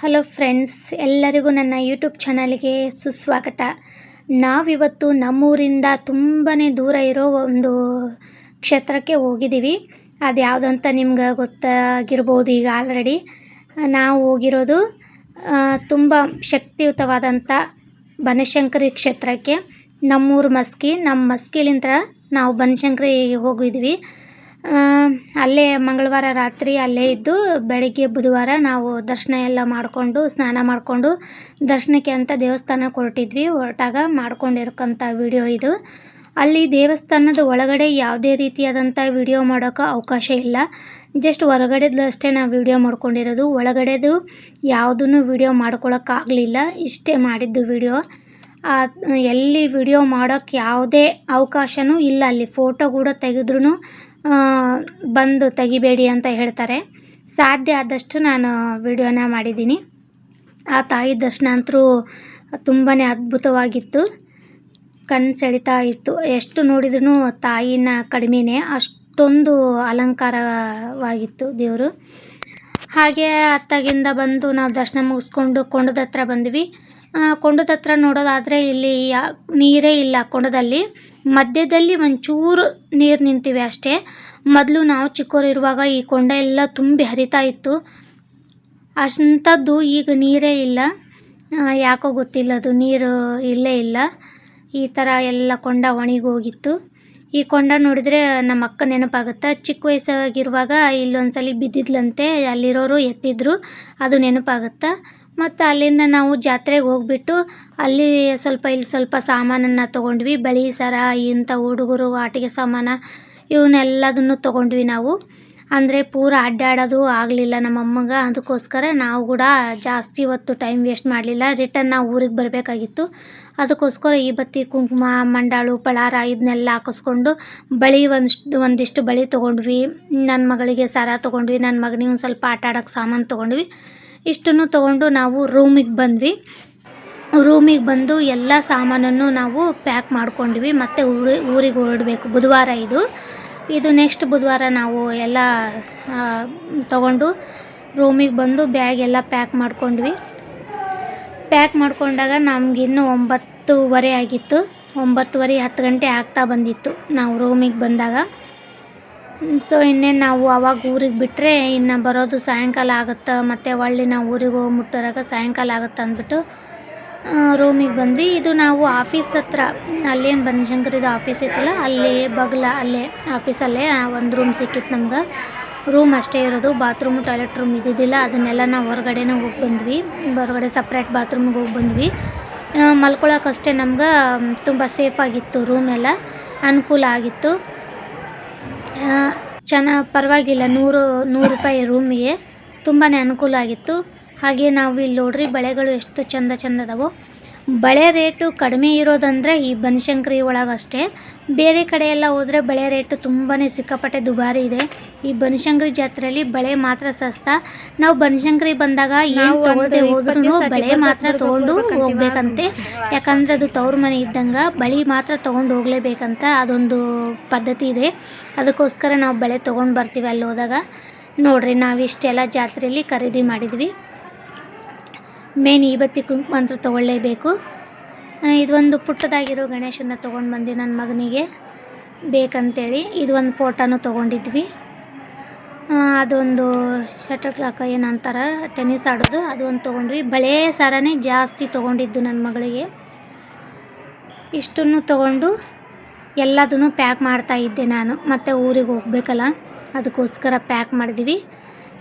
Hello friends, ಎಲ್ಲರಿಗೂ ನನ್ನ YouTube ಚಾನಲ್ಗೆ ಸುಸ್ವಾಗತ. ನಾವಿವತ್ತು ನಮ್ಮೂರಿಂದ ತುಂಬಾ ದೂರ ಇರೋ ಒಂದು ಕ್ಷೇತ್ರಕ್ಕೆ ಹೋಗಿದ್ದೀವಿ. ಅದು ಯಾವುದು ಅಂತ ನಿಮ್ಗೆ ಗೊತ್ತಾಗಿರ್ಬೋದು ಈಗ ಆಲ್ರೆಡಿ ನಾವು ಹೋಗಿರೋದು ತುಂಬ ಶಕ್ತಿಯುತವಾದಂಥ ಬನಶಂಕರಿ ಕ್ಷೇತ್ರಕ್ಕೆ. ನಮ್ಮೂರು ಮಸ್ಕಿ, ನಮ್ಮ ಮಸ್ಕಿಲಿಂದ ನಾವು ಬನಶಂಕರಿ ಹೋಗಿದ್ವಿ ಅಲ್ಲೇ ಮಂಗಳವಾರ ರಾತ್ರಿ ಅಲ್ಲೇ ಇದ್ದು ಬೆಳಗ್ಗೆ ಬುಧವಾರ ನಾವು ದರ್ಶನ ಎಲ್ಲ ಮಾಡಿಕೊಂಡು, ಸ್ನಾನ ಮಾಡಿಕೊಂಡು ದರ್ಶನಕ್ಕೆ ಅಂತ ದೇವಸ್ಥಾನಕ್ಕೆ ಹೊರಟಿದ್ವಿ. ಹೊರಟಾಗ ಮಾಡ್ಕೊಂಡಿರ್ಕಂಥ ವಿಡಿಯೋ ಇದು. ಅಲ್ಲಿ ದೇವಸ್ಥಾನದ ಒಳಗಡೆ ಯಾವುದೇ ರೀತಿಯಾದಂಥ ವಿಡಿಯೋ ಮಾಡೋಕ್ಕೆ ಅವಕಾಶ ಇಲ್ಲ. ಜಸ್ಟ್ ಹೊರಗಡೆದು ಅಷ್ಟೇ ನಾವು ವಿಡಿಯೋ ಮಾಡ್ಕೊಂಡಿರೋದು. ಒಳಗಡೆದು ಯಾವುದನ್ನು ವಿಡಿಯೋ ಮಾಡ್ಕೊಳಕ್ಕಾಗಲಿಲ್ಲ ಇಷ್ಟೇ ಮಾಡಿದ್ದು ವಿಡಿಯೋ. ಎಲ್ಲಿ ವಿಡಿಯೋ ಮಾಡೋಕ್ಕೆ ಯಾವುದೇ ಅವಕಾಶವೂ ಇಲ್ಲ. ಅಲ್ಲಿ ಫೋಟೋ ಕೂಡ ತೆಗೆದ್ರೂ ಬಂದು ತೆಗಿಬೇಡಿ ಅಂತ ಹೇಳ್ತಾರೆ. ಸಾಧ್ಯ ಆದಷ್ಟು ನಾನು ವಿಡಿಯೋನ ಮಾಡಿದ್ದೀನಿ. ಆ ತಾಯಿ ದರ್ಶನ ಅಂತೂ ತುಂಬಾ ಅದ್ಭುತವಾಗಿತ್ತು. ಕಣ್ಣು ಸೆಳಿತಾ ಇತ್ತು. ಎಷ್ಟು ನೋಡಿದ್ರೂ ತಾಯಿನ ಕಡಿಮೆನೇ, ಅಷ್ಟೊಂದು ಅಲಂಕಾರವಾಗಿತ್ತು ದೇವರು. ಹಾಗೆ ಅತ್ತಾಗಿಂದ ಬಂದು ನಾವು ದರ್ಶನ ಮುಗಿಸ್ಕೊಂಡು ಕೊಂಡದ ಹತ್ರ ಬಂದ್ವಿ. ಕೊಂಡದ ಹತ್ರ ನೋಡೋದಾದರೆ ಇಲ್ಲಿ ನೀರೇ ಇಲ್ಲ ಕೊಂಡದಲ್ಲಿ. ಮಧ್ಯದಲ್ಲಿ ಒಂಚೂರು ನೀರು ನಿಂತಿವೆ ಅಷ್ಟೇ. ಮೊದಲು ನಾವು ಚಿಕ್ಕವರಿರುವಾಗ ಈ ಕೊಂಡ ಎಲ್ಲ ತುಂಬಿ ಹರಿತಾ ಇತ್ತು. ಅಂಥದ್ದು ಈಗ ನೀರೇ ಇಲ್ಲ. ಯಾಕೋ ಗೊತ್ತಿಲ್ಲ, ಅದು ನೀರು ಇಲ್ಲೇ ಇಲ್ಲ. ಈ ಥರ ಎಲ್ಲ ಕೊಂಡ ಒಣಗೋಗಿತ್ತು. ಈ ಕೊಂಡ ನೋಡಿದರೆ ನಮ್ಮ ಅಕ್ಕ ನೆನಪಾಗುತ್ತೆ, ಚಿಕ್ಕ ವಯಸ್ಸಾಗಿರುವಾಗ ಇಲ್ಲೊಂದ್ಸಲಿ ಬಿದ್ದಿದ್ಲಂತೆ, ಅಲ್ಲಿರೋರು ಎತ್ತಿದ್ರು, ಅದು ನೆನಪಾಗುತ್ತೆ? ಮತ್ತು ಅಲ್ಲಿಂದ ನಾವು ಜಾತ್ರೆಗೆ ಹೋಗ್ಬಿಟ್ಟು ಅಲ್ಲಿ ಸ್ವಲ್ಪ ಇಲ್ಲಿ ಸ್ವಲ್ಪ ಸಾಮಾನನ್ನು ತೊಗೊಂಡ್ವಿ. ಬಳಿ ಸರ, ಇಂಥ ಹುಡುಗರು ಆಟಿಕೆ ಸಾಮಾನು ಇವನ್ನೆಲ್ಲದನ್ನು ತೊಗೊಂಡ್ವಿ ನಾವು. ಅಂದರೆ ಪೂರ ಅಡ್ಡಾಡೋದು ಆಗಲಿಲ್ಲ ನಮ್ಮ ಅಮ್ಮಂಗೆ. ಅದಕ್ಕೋಸ್ಕರ ನಾವು ಕೂಡ ಜಾಸ್ತಿ ಹೊತ್ತು ಟೈಮ್ ವೇಸ್ಟ್ ಮಾಡಲಿಲ್ಲ. ರಿಟರ್ನ್ ನಾವು ಊರಿಗೆ ಬರಬೇಕಾಗಿತ್ತು. ಅದಕ್ಕೋಸ್ಕರ ಈ ಬತ್ತಿ ಕುಂಕುಮ, ಮಂಡಾಳು, ಪಳಾರ ಇದನ್ನೆಲ್ಲ ಹಾಕಿಸ್ಕೊಂಡು ಬಳಿ ಒಂದಿಷ್ಟು ಒಂದಿಷ್ಟು ಬಳಿ ತೊಗೊಂಡ್ವಿ. ನನ್ನ ಮಗಳಿಗೆ ಸರ ತೊಗೊಂಡ್ವಿ. ನನ್ನ ಮಗನಿಗೆ ಒಂದು ಸ್ವಲ್ಪ ಆಟ ಆಡೋಕ್ಕೆ ಸಾಮಾನು ತೊಗೊಂಡ್ವಿ. ಇಷ್ಟನ್ನು ತಗೊಂಡು ನಾವು ರೂಮಿಗೆ ಬಂದ್ವಿ. ರೂಮಿಗೆ ಬಂದು ಎಲ್ಲ ಸಾಮಾನನ್ನು ನಾವು ಪ್ಯಾಕ್ ಮಾಡ್ಕೊಂಡ್ವಿ. ಮತ್ತು ಊರಿ, ಊರಿಗೆ ಹೊರಡಬೇಕು. ಬುಧವಾರ ಇದು. ಇದು ನೆಕ್ಸ್ಟ್ ಬುಧವಾರ ನಾವು ಎಲ್ಲ ತಗೊಂಡು ರೂಮಿಗೆ ಬಂದು ಬ್ಯಾಗ್ ಎಲ್ಲ ಪ್ಯಾಕ್ ಮಾಡ್ಕೊಂಡ್ವಿ. ಪ್ಯಾಕ್ ಮಾಡಿಕೊಂಡಾಗ ನಮಗಿನ್ನೂ ಒಂಬತ್ತುವರೆ ಆಗಿತ್ತು. ಒಂಬತ್ತುವರೆ ಹತ್ತು ಗಂಟೆ ಆಗ್ತಾ ಬಂದಿತ್ತು ನಾವು ರೂಮಿಗೆ ಬಂದಾಗ. ಸೊ ಇನ್ನೇನು ನಾವು ಅವಾಗ ಊರಿಗೆ ಬಿಟ್ಟರೆ ಇನ್ನು ಬರೋದು ಸಾಯಂಕಾಲ ಆಗುತ್ತೆ, ಮತ್ತು ಹೊಳ್ಳಿ ನಾವು ಊರಿಗೆ ಹೋಗಿ ಮುಟ್ಟೋರಾಗ ಸಾಯಂಕಾಲ ಆಗುತ್ತೆ ಅಂದ್ಬಿಟ್ಟು ರೂಮಿಗೆ ಬಂದ್ವಿ. ಇದು ನಾವು ಆಫೀಸ್ ಹತ್ರ, ಅಲ್ಲೇನು ಬನಶಂಕರಿದು ಆಫೀಸ್ ಐತಲ್ಲ, ಅಲ್ಲಿ ಬಗ್ಲ, ಅಲ್ಲೇ, ಆಫೀಸಲ್ಲೇ ಒಂದು ರೂಮ್ ಸಿಕ್ಕಿತ್ತು ನಮ್ಗೆ. ರೂಮ್ ಅಷ್ಟೇ ಇರೋದು ಬಾತ್ರೂಮ್ ಟಾಯ್ಲೆಟ್ ರೂಮ್ ಇದ್ದಿದ್ದಿಲ್ಲ, ಅದನ್ನೆಲ್ಲ ನಾವು ಹೊರಗಡೆನೇ ಹೋಗಿ ಬಂದ್ವಿ. ಹೊರಗಡೆ ಸಪ್ರೇಟ್ ಬಾತ್ರೂಮ್ಗೆ ಹೋಗಿ ಬಂದ್ವಿ. ಮಲ್ಕೊಳಕ್ಕಷ್ಟೇ ನಮ್ಗೆ, ತುಂಬ ಸೇಫಾಗಿತ್ತು ರೂಮೆಲ್ಲ ಅನುಕೂಲ ಆಗಿತ್ತು. ಚೆನ್ನ ಪರವಾಗಿಲ್ಲ, ನೂರು ನೂರು ರೂಪಾಯಿ ರೂಮಿಗೆ. ತುಂಬಾ ಅನುಕೂಲ ಆಗಿತ್ತು. ಹಾಗೆ ನಾವು ಇಲ್ಲಿ ನೋಡ್ರಿ, ಬಳೆಗಳು ಎಷ್ಟು ಚಂದ ಚಂದ ಅದಾವು ಬಳೆ ರೇಟು ಕಡಿಮೆ ಇರೋದಂದರೆ ಈ ಬನಶಂಕರಿ ಒಳಗಷ್ಟೇ ಬೇರೆ ಕಡೆ ಎಲ್ಲ ಹೋದರೆ ಬಳೆ ರೇಟು ತುಂಬಾ ಸಿಕ್ಕಾಪಟ್ಟೆ ದುಬಾರಿ ಇದೆ. ಈ ಬನಶಂಕರಿ ಜಾತ್ರೆಯಲ್ಲಿ ಬಳೆ ಮಾತ್ರ ಸಸ್ತ. ನಾವು ಬನಶಂಕರಿ ಬಂದಾಗ ಏನು ತಗೊಳ್ದೆ ಹೋದ್ರೂ ಬಳೆ ಮಾತ್ರ ತೊಗೊಂಡು ಹೋಗ್ಬೇಕಂತೆ. ಯಾಕಂದರೆ ಅದು ತವ್ರ ಮನೆ ಇದ್ದಂಗೆ ಬಳಿ ಮಾತ್ರ ತೊಗೊಂಡು ಹೋಗ್ಲೇಬೇಕಂತ ಅದೊಂದು ಪದ್ಧತಿ ಇದೆ. ಅದಕ್ಕೋಸ್ಕರ ನಾವು ಬಳೆ ತೊಗೊಂಡು ಬರ್ತೀವಿ ಅಲ್ಲಿ ಹೋದಾಗ. ನೋಡ್ರಿ ನಾವು ಇಷ್ಟೆಲ್ಲ ಜಾತ್ರೆಯಲ್ಲಿ ಖರೀದಿ ಮಾಡಿದ್ವಿ. ಮೇನ್ ಈ ಬತ್ತಿ ಕುಂಕುಮ ಅಂತೂ ತೊಗೊಳ್ಳೇಬೇಕು. ಇದೊಂದು ಪುಟ್ಟದಾಗಿರೋ ಗಣೇಶನ ತೊಗೊಂಡು ಬಂದೆ ನನ್ನ ಮಗನಿಗೆ ಬೇಕಂತೇಳಿ. ಇದು ಒಂದು ಫೋಟೋನು ತೊಗೊಂಡಿದ್ವಿ. ಅದೊಂದು ಶಟರ್ ಕ್ಲಾಕ್ ಏನಂತಾರೆ ಟೆನ್ನಿಸ್ ಆಡೋದು ಅದು ಒಂದು ತೊಗೊಂಡ್ವಿ. ಬಳೆ ಸರನೇ ಜಾಸ್ತಿ ತೊಗೊಂಡಿದ್ದು ನನ್ನ ಮಗಳಿಗೆ. ಇಷ್ಟನ್ನು ತೊಗೊಂಡು ಎಲ್ಲದನ್ನು ಪ್ಯಾಕ್ ಮಾಡ್ತಾ ಇದ್ದೆ ನಾನು. ಮತ್ತು ಊರಿಗೆ ಹೋಗ್ಬೇಕಲ್ಲ, ಅದಕ್ಕೋಸ್ಕರ ಪ್ಯಾಕ್ ಮಾಡಿದ್ವಿ.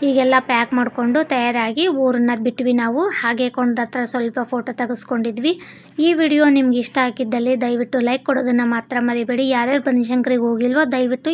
ಹೀಗೆಲ್ಲ ಪ್ಯಾಕ್ ಮಾಡಿಕೊಂಡು ತಯಾರಾಗಿ ಊರನ್ನ ಬಿಟ್ವಿ ನಾವು. ಹಾಗೆ ಕೊಂಡ ಹತ್ರ ಸ್ವಲ್ಪ ಫೋಟೋ ತೆಗೆಸ್ಕೊಂಡಿದ್ವಿ. ಈ ವಿಡಿಯೋ ನಿಮ್ಗೆ ಇಷ್ಟ ಆಗಿದ್ದಲ್ಲಿ ದಯವಿಟ್ಟು ಲೈಕ್ ಕೊಡೋದನ್ನು ಮಾತ್ರ ಮರಿಬೇಡಿ. ಯಾರ್ಯಾರು ಬನಶಂಕರಿಗೆ ಹೋಗಿಲ್ವೋ ದಯವಿಟ್ಟು